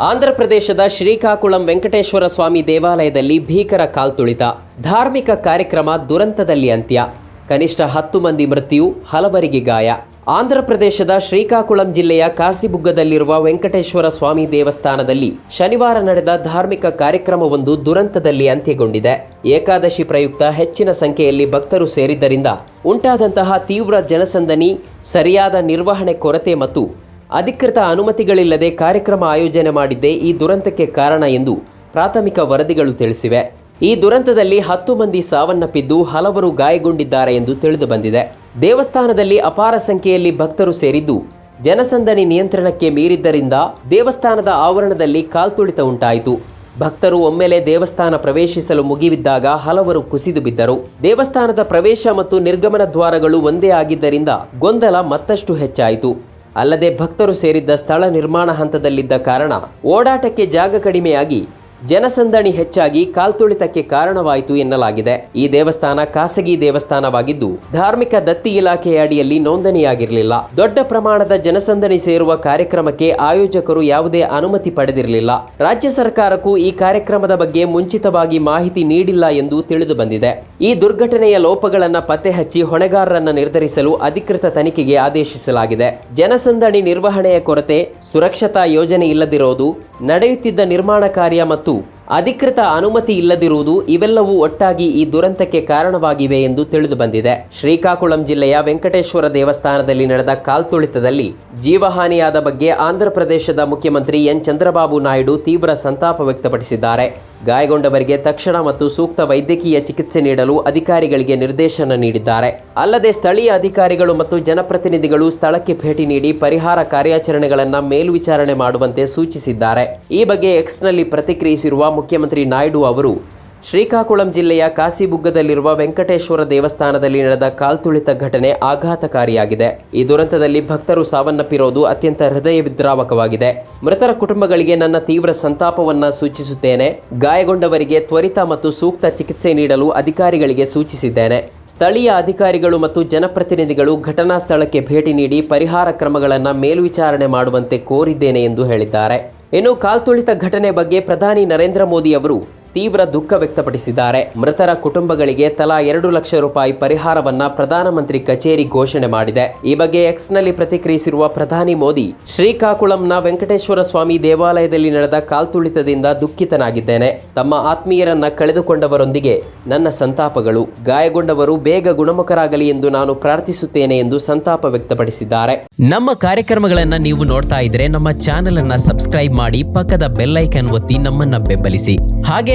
ಆಂಧ್ರಪ್ರದೇಶದ ಶ್ರೀಕಾಕುಳಂ ವೆಂಕಟೇಶ್ವರ ಸ್ವಾಮಿ ದೇವಾಲಯದಲ್ಲಿ ಭೀಕರ ಕಾಲ್ತುಳಿತ ಧಾರ್ಮಿಕ ಕಾರ್ಯಕ್ರಮ ದುರಂತದಲ್ಲಿ ಅಂತ್ಯ. ಕನಿಷ್ಠ ಹತ್ತು ಮಂದಿ ಮೃತ್ಯು, ಹಲವರಿಗೆ ಗಾಯ. ಆಂಧ್ರಪ್ರದೇಶದ ಶ್ರೀಕಾಕುಳಂ ಜಿಲ್ಲೆಯ ಕಾಸಿಬುಗ್ಗದಲ್ಲಿರುವ ವೆಂಕಟೇಶ್ವರ ಸ್ವಾಮಿ ದೇವಸ್ಥಾನದಲ್ಲಿ ಶನಿವಾರ ನಡೆದ ಧಾರ್ಮಿಕ ಕಾರ್ಯಕ್ರಮವೊಂದು ದುರಂತದಲ್ಲಿ ಅಂತ್ಯಗೊಂಡಿದೆ. ಏಕಾದಶಿ ಪ್ರಯುಕ್ತ ಹೆಚ್ಚಿನ ಸಂಖ್ಯೆಯಲ್ಲಿ ಭಕ್ತರು ಸೇರಿದ್ದರಿಂದ ಉಂಟಾದಂತಹ ತೀವ್ರ ಜನಸಂದಣಿ, ಸರಿಯಾದ ನಿರ್ವಹಣೆ ಕೊರತೆ ಮತ್ತು ಅಧಿಕೃತ ಅನುಮತಿಗಳಿಲ್ಲದೆ ಕಾರ್ಯಕ್ರಮ ಆಯೋಜನೆ ಮಾಡಿದ್ದೇ ಈ ದುರಂತಕ್ಕೆ ಕಾರಣ ಎಂದು ಪ್ರಾಥಮಿಕ ವರದಿಗಳು ತಿಳಿಸಿವೆ. ಈ ದುರಂತದಲ್ಲಿ ಹತ್ತು ಮಂದಿ ಸಾವನ್ನಪ್ಪಿದ್ದು ಹಲವರು ಗಾಯಗೊಂಡಿದ್ದಾರೆ ಎಂದು ತಿಳಿದು ಬಂದಿದೆ. ದೇವಸ್ಥಾನದಲ್ಲಿ ಅಪಾರ ಸಂಖ್ಯೆಯಲ್ಲಿ ಭಕ್ತರು ಸೇರಿದ್ದು ಜನಸಂದಣಿ ನಿಯಂತ್ರಣಕ್ಕೆ ಮೀರಿದ್ದರಿಂದ ದೇವಸ್ಥಾನದ ಆವರಣದಲ್ಲಿ ಕಾಲ್ತುಳಿತ ಉಂಟಾಯಿತು. ಭಕ್ತರು ಒಮ್ಮೆಲೆ ದೇವಸ್ಥಾನ ಪ್ರವೇಶಿಸಲು ಮುಗಿಬಿದ್ದಾಗ ಹಲವರು ಕುಸಿದು ಬಿದ್ದರು. ದೇವಸ್ಥಾನದ ಪ್ರವೇಶ ಮತ್ತು ನಿರ್ಗಮನ ದ್ವಾರಗಳು ಒಂದೇ ಆಗಿದ್ದರಿಂದ ಗೊಂದಲ ಮತ್ತಷ್ಟು ಹೆಚ್ಚಾಯಿತು. ಅಲ್ಲದೆ ಭಕ್ತರು ಸೇರಿದ್ದ ಸ್ಥಳ ನಿರ್ಮಾಣ ಹಂತದಲ್ಲಿದ್ದ ಕಾರಣ ಓಡಾಟಕ್ಕೆ ಜಾಗ ಕಡಿಮೆಯಾಗಿ ಜನಸಂದಣಿ ಹೆಚ್ಚಾಗಿ ಕಾಲ್ತುಳಿತಕ್ಕೆ ಕಾರಣವಾಯಿತು ಎನ್ನಲಾಗಿದೆ. ಈ ದೇವಸ್ಥಾನ ಖಾಸಗಿ ದೇವಸ್ಥಾನವಾಗಿದ್ದು, ಧಾರ್ಮಿಕ ದತ್ತಿ ಇಲಾಖೆಯ ಅಡಿಯಲ್ಲಿ ನೋಂದಣಿಯಾಗಿರಲಿಲ್ಲ. ದೊಡ್ಡ ಪ್ರಮಾಣದ ಜನಸಂದಣಿ ಸೇರುವ ಕಾರ್ಯಕ್ರಮಕ್ಕೆ ಆಯೋಜಕರು ಯಾವುದೇ ಅನುಮತಿ ಪಡೆದಿರಲಿಲ್ಲ. ರಾಜ್ಯ ಸರ್ಕಾರಕ್ಕೂ ಈ ಕಾರ್ಯಕ್ರಮದ ಬಗ್ಗೆ ಮುಂಚಿತವಾಗಿ ಮಾಹಿತಿ ನೀಡಿಲ್ಲ ಎಂದು ತಿಳಿದು ಬಂದಿದೆ ಈ ದುರ್ಘಟನೆಯ ಲೋಪಗಳನ್ನು ಪತ್ತೆ ಹಚ್ಚಿ ಹೊಣೆಗಾರರನ್ನು ನಿರ್ಧರಿಸಲು ಅಧಿಕೃತ ತನಿಖೆಗೆ ಆದೇಶಿಸಲಾಗಿದೆ. ಜನಸಂದಣಿ ನಿರ್ವಹಣೆಯ ಕೊರತೆ, ಸುರಕ್ಷತಾ ಯೋಜನೆ ಇಲ್ಲದಿರೋದು, ನಡೆಯುತ್ತಿದ್ದ ನಿರ್ಮಾಣ ಕಾರ್ಯ ಮತ್ತು ಅಧಿಕೃತ ಅನುಮತಿ ಇಲ್ಲದಿರುವುದು ಇವೆಲ್ಲವೂ ಒಟ್ಟಾಗಿ ಈ ದುರಂತಕ್ಕೆ ಕಾರಣವಾಗಿವೆ ಎಂದು ತಿಳಿದು ಬಂದಿದೆ. ಶ್ರೀಕಾಕುಳಂ ಜಿಲ್ಲೆಯ ವೆಂಕಟೇಶ್ವರ ದೇವಸ್ಥಾನದಲ್ಲಿ ನಡೆದ ಕಾಲ್ತುಳಿತದಲ್ಲಿ ಜೀವಹಾನಿಯಾದ ಬಗ್ಗೆ ಆಂಧ್ರಪ್ರದೇಶದ ಮುಖ್ಯಮಂತ್ರಿ ಎನ್. ಚಂದ್ರಬಾಬು ನಾಯ್ಡು ತೀವ್ರ ಸಂತಾಪ ವ್ಯಕ್ತಪಡಿಸಿದ್ದಾರೆ. ಗಾಯಗೊಂಡವರಿಗೆ ತಕ್ಷಣ ಮತ್ತು ಸೂಕ್ತ ವೈದ್ಯಕೀಯ ಚಿಕಿತ್ಸೆ ನೀಡಲು ಅಧಿಕಾರಿಗಳಿಗೆ ನಿರ್ದೇಶನ ನೀಡಿದ್ದಾರೆ. ಅಲ್ಲದೆ ಸ್ಥಳೀಯ ಅಧಿಕಾರಿಗಳು ಮತ್ತು ಜನಪ್ರತಿನಿಧಿಗಳು ಸ್ಥಳಕ್ಕೆ ಭೇಟಿ ನೀಡಿ ಪರಿಹಾರ ಕಾರ್ಯಾಚರಣೆಗಳನ್ನು ಮೇಲ್ವಿಚಾರಣೆ ಮಾಡುವಂತೆ ಸೂಚಿಸಿದ್ದಾರೆ. ಈ ಬಗ್ಗೆ ಎಕ್ಸ್ನಲ್ಲಿ ಪ್ರತಿಕ್ರಿಯಿಸಿರುವ ಮುಖ್ಯಮಂತ್ರಿ ನಾಯ್ಡು ಅವರು ಶ್ರೀಕಾಕುಳಂ ಜಿಲ್ಲೆಯ ಕಾಸಿಬುಗ್ಗದಲ್ಲಿರುವ ವೆಂಕಟೇಶ್ವರ ದೇವಸ್ಥಾನದಲ್ಲಿ ನಡೆದ ಕಾಲ್ತುಳಿತ ಘಟನೆ ಆಘಾತಕಾರಿಯಾಗಿದೆ. ಈ ದುರಂತದಲ್ಲಿ ಭಕ್ತರು ಸಾವನ್ನಪ್ಪಿರೋದು ಅತ್ಯಂತ ಹೃದಯ ವಿದ್ರಾವಕವಾಗಿದೆ. ಮೃತರ ಕುಟುಂಬಗಳಿಗೆ ನನ್ನ ತೀವ್ರ ಸಂತಾಪವನ್ನ ಸೂಚಿಸುತ್ತೇನೆ. ಗಾಯಗೊಂಡವರಿಗೆ ತ್ವರಿತ ಮತ್ತು ಸೂಕ್ತ ಚಿಕಿತ್ಸೆ ನೀಡಲು ಅಧಿಕಾರಿಗಳಿಗೆ ಸೂಚಿಸಿದ್ದೇನೆ. ಸ್ಥಳೀಯ ಅಧಿಕಾರಿಗಳು ಮತ್ತು ಜನಪ್ರತಿನಿಧಿಗಳು ಘಟನಾ ಸ್ಥಳಕ್ಕೆ ಭೇಟಿ ನೀಡಿ ಪರಿಹಾರ ಕ್ರಮಗಳನ್ನು ಮೇಲ್ವಿಚಾರಣೆ ಮಾಡುವಂತೆ ಕೋರಿದ್ದೇನೆ ಎಂದು ಹೇಳಿದ್ದಾರೆ. ಇನ್ನು ಕಾಲ್ತುಳಿತ ಘಟನೆ ಬಗ್ಗೆ ಪ್ರಧಾನಿ ನರೇಂದ್ರ ಮೋದಿ ಅವರು ತೀವ್ರ ದುಃಖ ವ್ಯಕ್ತಪಡಿಸಿದ್ದಾರೆ. ಮೃತರ ಕುಟುಂಬಗಳಿಗೆ ತಲಾ ಎರಡು ಲಕ್ಷ ರೂಪಾಯಿ ಪರಿಹಾರವನ್ನ ಪ್ರಧಾನಮಂತ್ರಿ ಕಚೇರಿ ಘೋಷಣೆ ಮಾಡಿದೆ. ಈ ಬಗ್ಗೆ ಎಕ್ಸ್ನಲ್ಲಿ ಪ್ರತಿಕ್ರಿಯಿಸಿರುವ ಪ್ರಧಾನಿ ಮೋದಿ, ಶ್ರೀಕಾಕುಳಂನ ವೆಂಕಟೇಶ್ವರ ಸ್ವಾಮಿ ದೇವಾಲಯದಲ್ಲಿ ನಡೆದ ಕಾಲ್ತುಳಿತದಿಂದ ದುಃಖಿತನಾಗಿದ್ದೇನೆ. ತಮ್ಮ ಆತ್ಮೀಯರನ್ನ ಕಳೆದುಕೊಂಡವರೊಂದಿಗೆ ನನ್ನ ಸಂತಾಪಗಳು. ಗಾಯಗೊಂಡವರು ಬೇಗ ಗುಣಮುಖರಾಗಲಿ ಎಂದು ನಾನು ಪ್ರಾರ್ಥಿಸುತ್ತೇನೆ ಎಂದು ಸಂತಾಪ ವ್ಯಕ್ತಪಡಿಸಿದ್ದಾರೆ. ನಮ್ಮ ಕಾರ್ಯಕ್ರಮಗಳನ್ನ ನೀವು ನೋಡ್ತಾ ಇದ್ರೆ ನಮ್ಮ ಚಾನೆಲ್ ಅನ್ನ ಸಬ್ಸ್ಕ್ರೈಬ್ ಮಾಡಿ ಪಕ್ಕದ ಬೆಲ್ಲೈಕನ್ ಒತ್ತಿ ನಮ್ಮನ್ನ ಬೆಂಬಲಿಸಿ. ಹಾಗೆ